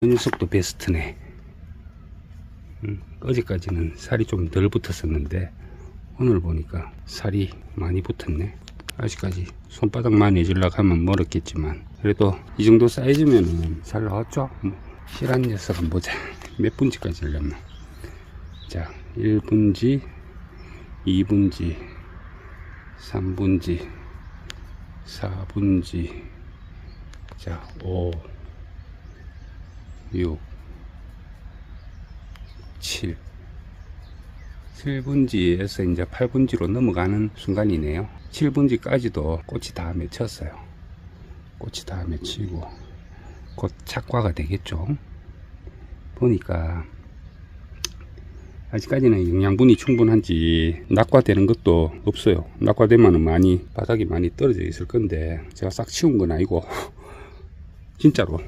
이 녀석도 베스트네. 음, 어제까지는 살이 좀 덜 붙었었는데 오늘 보니까 살이 많이 붙었네. 아직까지 손바닥만 해주려고 하면 멀었겠지만 그래도 이 정도 사이즈면은 잘 나왔죠? 뭐, 실한 녀석은 보자. 몇 분지까지 열렸나? 자, 1분지, 2분지, 3분지, 4분지, 자, 5, 6, 7. 7분지에서 이제 8분지로 넘어가는 순간이네요. 7분지까지도 꽃이 다 맺혔어요. 꽃이 다 맺히고 곧 착과가 되겠죠. 보니까 아직까지는 영양분이 충분한지 낙과되는 것도 없어요. 낙과되면 많이 바닥이 많이 떨어져 있을 건데 제가 싹 치운 건 아니고 진짜로